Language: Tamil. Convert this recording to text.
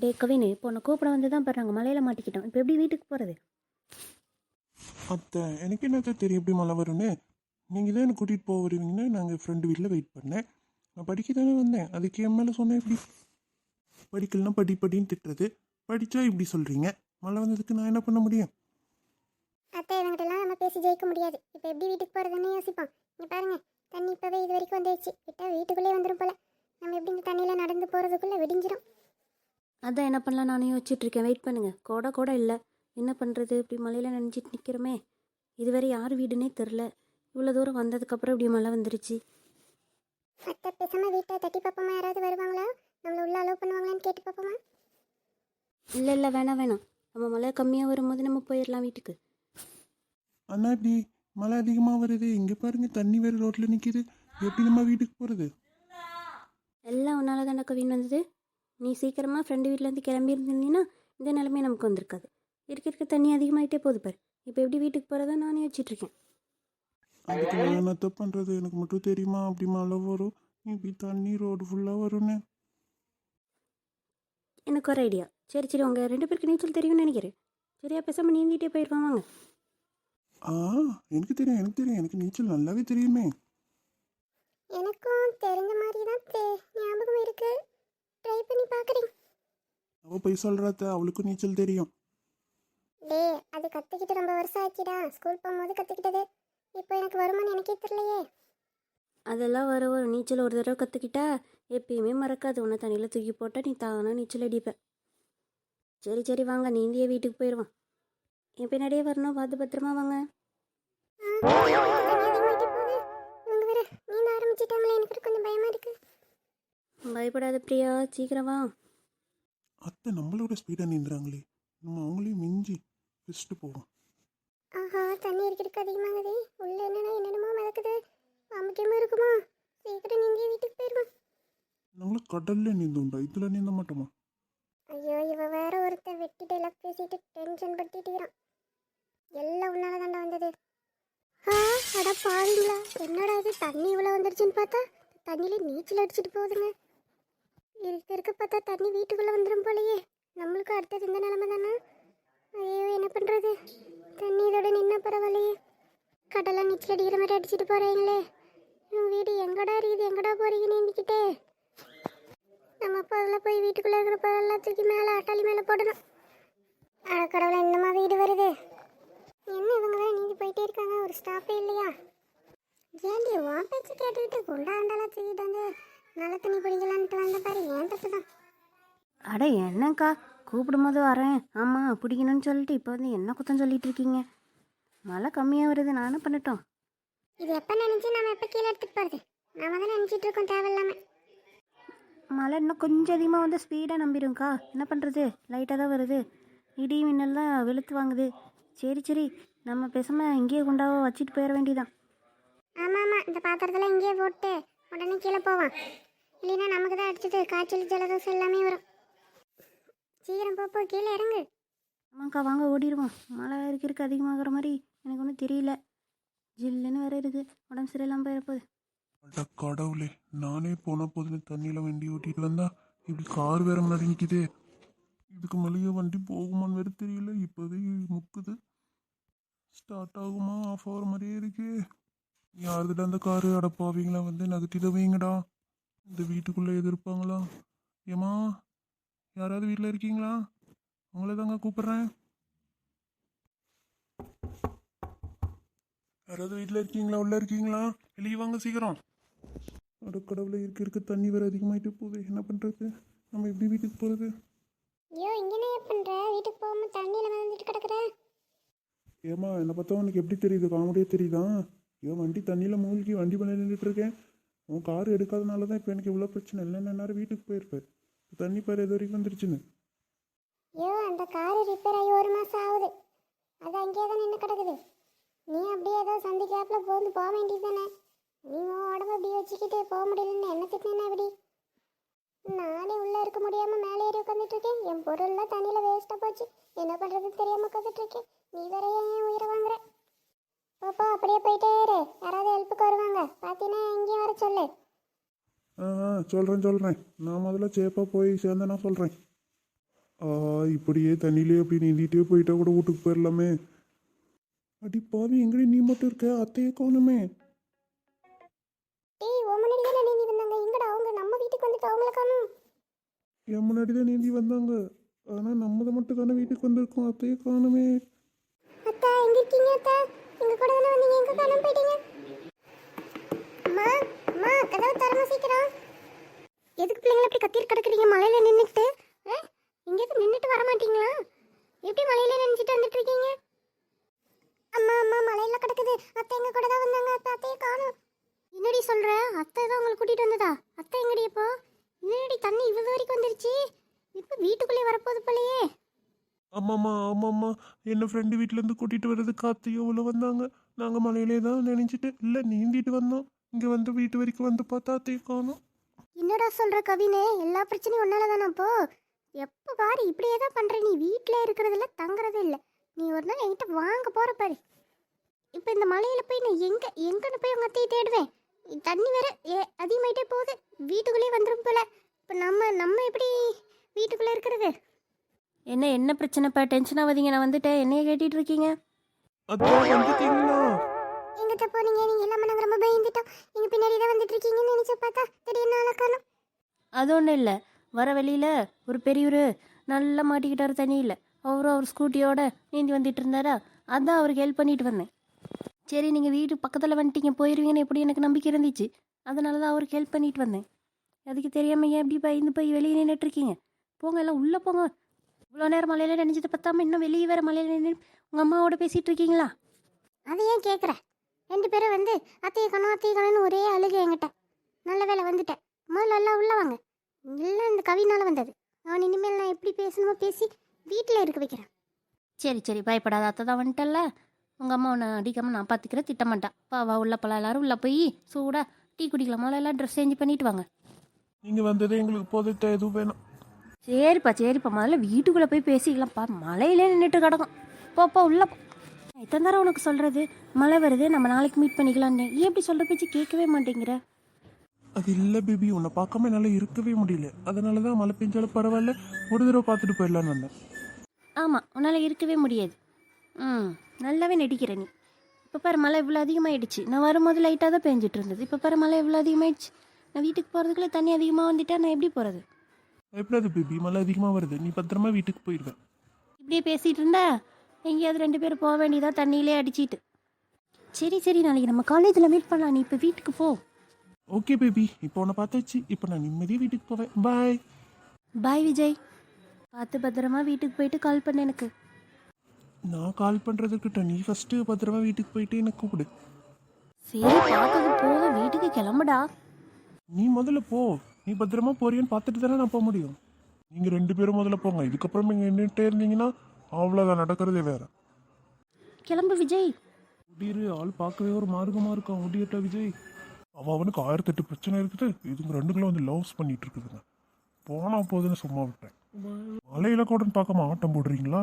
டே கவின் இப்போ உன்னை கூப்பிட வந்து தான் பாருங்க மலையில் மாட்டிக்கிட்டோம். இப்போ எப்படி வீட்டுக்கு போகிறது அத்தை எனக்கு என்னத்த தெரியும் எப்படி மழை வரும்னு? நீங்கள் தான் என்னை கூட்டிகிட்டு போக வருவீங்கன்னு நாங்கள் ஃப்ரெண்டு வீட்டில் வெயிட் பண்ணேன். நான் படிக்க தானே வந்தேன். அதுக்கு என் மேலே சொன்னேன் எப்படி? படிக்கலனா படி படின்னு திட்டுறது. படித்தா இப்படி சொல்கிறீங்க மழை வந்ததுக்கு நான் என்ன பண்ண முடியும்? அத்தை இவங்கிட்டலாம் நம்ம பேசி ஜெயிக்க முடியாது. இப்போ எப்படி வீட்டுக்கு போகிறதுன்னு யோசிப்போம். இங்கே பாருங்க தண்ணி இப்போவே இது வரைக்கும் வந்துடுச்சு விட்டால் வீட்டுக்குள்ளே வந்துடும் போல. நம்ம எப்படி இந்த தண்ணியில் நடந்து போகிறதுக்குள்ளே விடிஞ்சிரும். அதான் என்ன பண்ணலாம்? நானும் யோசிச்சுட்டு இருக்கேன் வெயிட் பண்ணுங்க. கோடை கூட இல்லை. என்ன பண்ணுறது இப்படி மலையில் நினைச்சிட்டு நிற்கிறோமே இதுவரை யார் வீடுனே தெரில. இவ்வளோ தூரம் வந்ததுக்கப்புறம் இப்படி மழை வந்துருச்சு. அத்தை பேசாமல் வீட்டை தட்டி பார்ப்போமா? யாராவது வருவாங்களா? நம்மளை உள்ள அலோவ் பண்ணுவாங்களான்னு கேட்டு பார்ப்போமா? இல்லை இல்லை வேணாம் வேணாம். நம்ம மழை கம்மியாக வரும்போது நம்ம போயிடலாம் வீட்டுக்கு. அண்ணா இப்படி மழை அதிகமாக வருது. இங்கே பாருங்க தண்ணி வேறு ரோட்டில் நிற்கிது எப்படி நம்ம வீட்டுக்கு போகிறது எல்லாம் உன்னால தானே கவின் வந்தது? நீ சீக்கிரமாக ஃப்ரெண்டு வீட்டிலேருந்து கிளம்பி இருந்தீங்கன்னா இந்த நிலைமை நமக்கு வந்திருக்காது. இருக்க இருக்க தண்ணி அதிகமாயிட்டே போகுது பாரு. இப்போ எப்படி வீட்டுக்கு போகிறதா நானே வச்சிட்டு இருக்கேன் அதுக்கு நான் என்னத்த பண்ணுறது எனக்கு மட்டும் தெரியுமா? அப்படி மழை வரும். இப்படி தண்ணி ரோடு ஃபுல்லாக வரும்னு. எனக்கு ஒரு ஐடியா சரி சரி உங்கள் ரெண்டு பேருக்கு நீச்சல் தெரியும்னு நினைக்கிறேன். சரியா பேசாமல் நீந்திட்டே போயிடுவாங்க வாங்க. ஆ எனக்கு தெரியும் எனக்கு தெரியும். எனக்கு நீச்சல் நல்லாவே தெரியுமே. எனக்கும் தெரிஞ்ச மாதிரி தான் ஞாபகம் இருக்கு. ட்ரை பண்ணி பார்க்குறேன் அவள் போய் சொல்கிறாத்த அவளுக்கும் நீச்சல் தெரியும். டே அது கற்றுக்கிட்டு ரொம்ப வருஷம் ஆச்சுடா. ஸ்கூல் போகும்போது கற்றுக்கிட்டது இப்போ எனக்கு வருமானு எனக்கே தெரியலையே. அதெல்லாம் வர வரும் நீச்சல் ஒரு தடவை கற்றுக்கிட்டா எப்பயுமே மறக்காது. உன்னை தண்ணியில் தூக்கி போட்டால் நீ தானா நீச்சல் அடிப்ப. சரி சரி வாங்க. நீந்தியே வீட்டுக்கு போயிடுவான் என் பின்னாடியே வரணும். பார்த்து பத்திரமா வாங்க. பயப்படாத பிரியா சீக்கிரம் வா. அத்தை நம்மளோட ஸ்பீடாக நீந்துறாங்களே. நம்ம அவங்களையும் மிஞ்சி ஃபஸ்ட்டு போவோம். ஆஹா தண்ணி இருக்கிறதுக்கு அதிகமாகுது உள்ள என்னன்னா என்னென்னமோ மிதக்குது. அமுக்கியமா இருக்குமா? சீக்கிரம் நீந்திய வீட்டுக்கு போயிடுவோம் நம்மளும் கடல்ல நீந்துண்டா இதில் நீந்த மாட்டோமா? ஐயோ இவ வேற ஒருத்தன் வெட்டி டைலாக் பேசிட்டு டென்ஷன் படுத்திட்டுறான் எல்லாம் உன்னால தாண்டா வந்தது. ஆ அட பாருங்களா என்னடா இது? தண்ணி இவ்வளோ வந்துருச்சுன்னு பார்த்தா தண்ணியில நீச்சல் அடிச்சிட்டு போகுதுங்க. இருக்க இருக்க பார்த்தா தண்ணி வீட்டுக்குள்ளே வந்துடும் போலயே. நம்மளுக்கும் அடுத்தது இந்த நிலமை தானே? ஐயோ என்ன பண்ணுறது தண்ணி இதோட நின்ன பரவாயில்லையே. கடலாம் நீச்சல் அடிக்கிற மாதிரி அடிச்சுட்டு போகிறீங்களே உன் வீடு எங்கடா இருக்குது? எங்கடா போகிறீங்கன்னு நின்றுக்கிட்டே நம்ம அப்போ அதில் போய் வீட்டுக்குள்ளே இருக்கிற பொருளெல்லாம் தூக்கி மேலே அட்டாளி மேலே போடணும். அடக்கடவுளை என்னமா வீடு வருது? என்ன இவங்க தான் நீந்தி போயிட்டே இருக்காங்க ஒரு ஸ்டாப்பே இல்லையா? ஏன்டி உன் பேச்சு கேட்டுக்கிட்டு குண்டாண்டெல்லாம் தூக்கிட்டு வந்து? நல்ல தண்ணி பிடிக்கலான்ட்டு வந்த பாரு ஏன் தப்பு தான் அட என்னக்கா கூப்பிடும்போது வரேன். ஆமாம் பிடிக்கணும்னு சொல்லிட்டு இப்போ வந்து என்ன குத்தம் சொல்லிட்டு இருக்கீங்க? மழை கம்மியாக வருது நான் என்ன பண்ணட்டும். இது எப்போ நினச்சி நம்ம எப்போ கீழே எடுத்துட்டு போகிறது நாம தான் நினச்சிட்டு இருக்கோம் தேவையில்லாம. மழை இன்னும் கொஞ்சம் அதிகமாக வந்து ஸ்பீடாக நம்பிடும்க்கா என்ன பண்ணுறது லைட்டாக தான் வருது. இடி மின்னல்லாம் வெளுத்து வாங்குது. சரி சரி. நம்ம பேசாமல் இங்கேயே குண்டாவோ வச்சுட்டு போயிட வேண்டியதான் ஆமாம் ஆமாம் இந்த பாத்திரத்தில் இங்கேயே போட்டு உடனே கீழே போவான் இல்லைன்னா நமக்கு தான் அடிச்சது காய்ச்சல் ஜலதோஷம் எல்லாமே வரும். சீக்கிரம் போ, போ கீழே இறங்கு. ஆமாக்கா வாங்க ஓடிடுவோம். மழை இருக்க இருக்க அதிகமாகிற மாதிரி எனக்கு ஒன்றும் தெரியல. ஜில்லுன்னு வேற இருக்குது. உடம்பு சரியில்லாமல் போயிட போகுது. அட கடவுளே நானே போன போதில் தண்ணியில் வண்டி ஓட்டிட்டு வந்தா இப்படி கார் வேற முன்னாடி நிற்கிதே இதுக்கு மேலேயே வண்டி போகுமான்னு வேற தெரியல. இப்போவே முக்குது. ஸ்டார்ட் ஆகுமா? ஆஃப் ஆகிற மாதிரியே இருக்கு. யாருக்கிட்ட அந்த காரு அடப்பாவீங்களா? வந்து நகர்த்திட வைங்கடா. இந்த வீட்டுக்குள்ளே எதிர்ப்பாங்களா? ஏமா யாராவது வீட்டில் இருக்கீங்களா? உங்களை தாங்க கூப்பிட்றேன். யாராவது வீட்டில் இருக்கீங்களா? உள்ள இருக்கீங்களா? வெளியே வாங்க சீக்கிரம். அட கடவுளை இருக்க இருக்க. தண்ணி வேற அதிகமாயிட்டு போகுது. என்ன பண்ணுறது நம்ம எப்படி வீட்டுக்கு போகிறது ஐயோ இங்கே என்ன பண்ணுற வீட்டுக்கு போகாமல் தண்ணியில் வந்துட்டு கிடக்குற. ஏமா என்னை பார்த்தா உனக்கு எப்படி தெரியுது? காமெடியே தெரியுதா? ஐயோ வண்டி தண்ணியில் மூழ்கி வண்டி பண்ணி நின்றுட்டு இருக்கேன். உன் கார் எடுக்காதனால தான் இப்போ எனக்கு இவ்வளோ பிரச்சனை. இல்லைன்னா நேரம் வீட்டுக்கு போயிருப்பேன் தண்ணி பாரு எது வரைக்கும் வந்துருச்சுன்னு. ஐயோ அந்த கார் ரிப்பேர் ஆகி ஒரு மாதம் ஆகுது. அது அங்கேயே தான் நின்று கிடக்குது. நீ அப்படியே ஏதோ சந்தி கேப்பில் போந்து போக வேண்டியது தானே நீ உன் உடம்பு அப்படியே வச்சுக்கிட்டு போக முடியலன்னு என்ன திட்டினா இப்படி? நானே உள்ளே இருக்க முடியாமல் மேலே ஏறி உட்காந்துட்டு இருக்கேன். என் பொருள்லாம் தண்ணியில் வேஸ்ட்டாக போச்சு. என்ன பண்ணுறது தெரியாமல் உட்காந்துட்டு இருக்கேன். நீ வேற ஏன் உயிரை வாங்குற? போப்போ அப்படியே போயிட்டே இரு. யாராவது ஹெல்ப்புக்கு வருவாங்க. பார்த்தீங்கன்னா எங்கேயும் வர சொல்லு. ஆ ஆ சொல்கிறேன் சொல்கிறேன் நான் முதல்ல சேப்பாக போய் சேர்ந்தேன்னா சொல்கிறேன் ஆ இப்படியே தண்ணியிலே அப்படி நீந்திட்டே போயிட்டா கூட வீட்டுக்கு போயிடலாமே அடி பாவி எங்கடி நீ மட்டும் இருக்க? அத்தையே காணுமே. டேய் ஓ முன்னாடி தானே நீந்தி வந்தாங்க. எங்கடா அவங்க? நம்ம வீட்டுக்கு வந்துட்டு அவங்கள காணும். என் முன்னாடி தான் நீந்தி வந்தாங்க. ஆனால் நம்மதை மட்டும் தானே வீட்டுக்கு வந்திருக்கோம். அத்தையே காணுமே. அத்தா எங்க இருக்கீங்க அத்தா? எங்க கூட தானே வந்தீங்க? எங்க காணாம போயிட்டீங்க அம்மா அம்மா கதவு எதுக்கு பிள்ளைங்கள இப்படி கத்திட்டு கிடக்குறீங்க? மலையில நின்றுட்டு எங்கேயாவது நின்றுட்டு வர மாட்டீங்களா? எப்படி மலையில நினைச்சிட்டு வந்துட்டு இருக்கீங்க? அம்மா அம்மா மலையில கிடக்குது. அத்தை எங்க கூட தான் வந்தாங்க. அத்தை அத்தையை காணும். என்னடி சொல்ற? அத்தை தான் உங்களை கூட்டிட்டு வந்ததா? அத்தை எங்கடி இப்போ? என்னடி தண்ணி இவ்வளவு வரைக்கும் வந்துருச்சு? இப்போ வீட்டுக்குள்ளே வரப்போகுது போலயே. ஆமாம்மா ஆமாம்மா. என்ன ஃப்ரெண்டு வீட்டிலேருந்து கூட்டிகிட்டு வர்றதுக்கு அத்தையோ உள்ள வந்தாங்க. நாங்கள் மலையிலே தான் நினைச்சிட்டு இல்லை நீந்திட்டு வந்தோம். இங்கே வந்து வீட்டு வரைக்கும் வந்து பார்த்தா காணோம். என்னடா சொல்ற கவினே? எல்லா பிரச்சனையும் ஒன்னால தானே அப்போ எப்போ பாரு இப்படியே தான் பண்ற நீ. வீட்டில் இருக்கிறதில்ல தங்குறதே இல்லை. நீ ஒரு நாள் என்கிட்ட வாங்க போற பாரு. இப்போ இந்த மலையில போய் நான் எங்க எங்கன்னு போய் உங்க அத்தையை தேடுவேன். தண்ணி வேற ஏ அதிகமாயிட்டே போகுது. வீட்டுக்குள்ளேயே வந்துடும் போல. இப்போ நம்ம நம்ம எப்படி வீட்டுக்குள்ளே இருக்கிறது? என்ன என்ன பிரச்சனைப்பா டென்ஷன் ஆகாதீங்க. நான் வந்துட்டேன். என்னைய கேட்டிட்டு இருக்கீங்க? வந்துட்டீங்களா? எங்கிட்ட போனீங்க நீங்க எல்லாமே நாங்கள் ரொம்ப பயந்துட்டோம். எங்க பின்னாடி தான் வந்துட்டு இருக்கீங்கன்னு நினைச்சு பார்த்தா திடீர்னு ஆளை காணோம். அது ஒன்றும் இல்லை. வர வழியில் ஒரு பெரியவர் நல்லா மாட்டிக்கிட்டாரு தண்ணியில் அவரும் அவர் ஸ்கூட்டியோட நீந்தி வந்துட்டு இருந்தாரா அதான் அவருக்கு ஹெல்ப் பண்ணிட்டு வந்தேன். சரி நீங்கள் வீட்டு பக்கத்தில் வந்துட்டீங்க போயிடுவீங்கன்னு எப்படி எனக்கு நம்பிக்கை இருந்துச்சு? அதனால தான் அவருக்கு ஹெல்ப் பண்ணிட்டு வந்தேன். அதுக்கு தெரியாமல் ஏன் எப்படி பயந்து போய் வெளியே நின்றுட்டு இருக்கீங்க போங்க எல்லாம் உள்ளே போங்க. இவ்வளோ நேரம் மலையில் நினைச்சது பத்தாம இன்னும் வெளியே வேற மலையில் நின்று உங்கள் அம்மாவோட பேசிகிட்டு இருக்கீங்களா? அதை ஏன் கேட்குற ரெண்டு பேரும் வந்து அத்தையை கணம் அத்தையை கணன்னு ஒரே அழுகை என்கிட்ட. நல்ல வேலை வந்துட்டேன். முதல்ல எல்லாம் உள்ள வாங்க. எல்லாம் இந்த கவினால வந்தது. அவன் இனிமேல் நான் எப்படி பேசணுமோ பேசி வீட்டில் இருக்க வைக்கிறேன். சரி சரி. பயப்படாத. அத்தை தான் வந்துட்டல்ல. உங்கள் அம்மா உன்னை அடிக்காமல் நான் பார்த்துக்கிறேன் திட்டமாட்டா வா வா. உள்ள போலாம். எல்லாரும் உள்ளே போய் சூடாக டீ குடிக்கலாம். முதல்ல எல்லாம் ட்ரெஸ் சேஞ்ச் பண்ணிட்டு வாங்க. நீங்கள் வந்ததே எங்களுக்கு போதைத்த எதுவும் வேணாம். சரிப்பா சரிப்பா. முதல்ல வீட்டுக்குள்ளே போய் பேசிக்கலாம்ப்பா. மலையிலே நின்றுட்டு கிடக்கும். போப்பா உள்ள இத்தனை தடவை உனக்கு சொல்கிறது மழை வருது நம்ம நாளைக்கு மீட் பண்ணிக்கலான்னு ஏன் இப்படி சொல்கிற பேச்சு கேட்கவே மாட்டேங்கிற? அது இல்லை பேபி உன்னை பார்க்காம என்னால் இருக்கவே முடியல. அதனால தான் மழை பெஞ்சாலும் பரவாயில்ல ஒரு தடவை பார்த்துட்டு போயிடலான்னு வந்தேன். ஆமாம் உன்னால் இருக்கவே முடியாது. ம் நல்லாவே நடிக்கிற நீ. இப்போ பாரு மழை இவ்வளோ அதிகமாகிடுச்சு நான் வரும்போது லைட்டாக தான் பெஞ்சிட்டு இருந்தது இப்போ பாரு மழை இவ்வளோ அதிகமாகிடுச்சு நான் வீட்டுக்கு போகிறதுக்குள்ளே தண்ணி அதிகமாக வந்துட்டா நான் எப்படி போகிறது பயப்படாத பேபி மழை அதிகமாக வருது. நீ பத்திரமா வீட்டுக்கு போயிடுவேன் இப்படியே பேசிகிட்டு இருந்தா? எங்கேயாவது ரெண்டு பேரும் போக வேண்டியதா தண்ணியிலே அடிச்சிட்டு. சரி சரி நாளைக்கு நம்ம காலேஜில் மீட் பண்ணலாம். நீ இப்போ வீட்டுக்கு போ. Okay baby. இப்போ உன்னை பார்த்தாச்சு. இப்போ நான் நிம்மதியாக வீட்டுக்கு போவேன். பாய். பாய் விஜய். பார்த்து பத்திரமா வீட்டுக்கு போயிட்டு கால் பண்ணு எனக்கு. நான் கால் பண்ணுறதுக்கிட்ட நீ ஃபஸ்ட்டு பத்திரமா வீட்டுக்கு போயிட்டு எனக்கு கூப்பிடு. சரி பார்த்தது போதும் வீட்டுக்கு கிளம்புடா. நீ முதல்ல போ. நீ பத்திரமா போறியான்னு பார்த்துட்டு தானே நான் போக முடியும். நீங்கள் ரெண்டு பேரும் முதல்ல போங்க. இதுக்கப்புறம் நீங்கள் நின்றுட்டே இருந்தீங்கன்னா அவ்வளோதான் நடக்கிறதே வேற. கிளம்பு விஜய். முடியிரு ஆள் பார்க்கவே ஒரு மார்க்கமாக இருக்கான் முடியட்டா விஜய்? அவன் அவனுக்கு ஆயிரத்தெட்டு பிரச்சனை இருக்குது இதுங்க ரெண்டுங்களும் வந்து லவ்ஸ் பண்ணிட்டு இருக்குதுங்க. போனா போதுன்னு சும்மா விட்டேன். மலையில கூட பார்க்காம ஆட்டம் போடுறீங்களா?